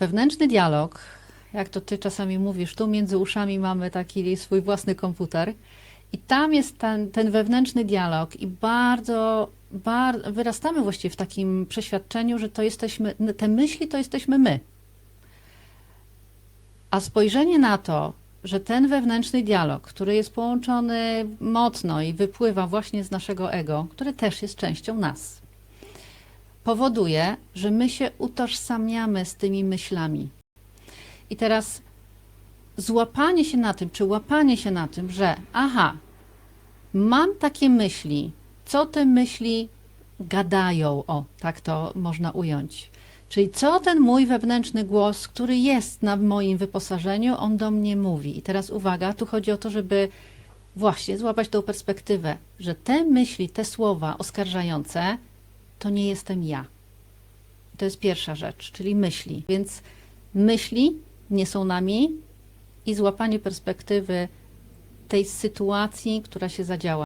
Wewnętrzny dialog, jak to ty czasami mówisz, tu między uszami mamy taki swój własny komputer i tam jest ten, ten wewnętrzny dialog i bardzo, bar, wyrastamy właściwie w takim przeświadczeniu, że to jesteśmy, te myśli to jesteśmy my. A spojrzenie na to, że ten wewnętrzny dialog, który jest połączony mocno i wypływa właśnie z naszego ego, które też jest częścią nas, powoduje, że my się utożsamiamy z tymi myślami. I teraz złapanie się na tym, czy łapanie się na tym, że aha, mam takie myśli, co te myśli gadają, o, tak to można ująć. Czyli co ten mój wewnętrzny głos, który jest na moim wyposażeniu, on do mnie mówi. I teraz uwaga, tu chodzi o to, żeby właśnie złapać tą perspektywę, że te myśli, te słowa oskarżające, to nie jestem ja. To jest pierwsza rzecz, czyli myśli. Więc myśli nie są nami i złapanie perspektywy tej sytuacji, która się zadziała.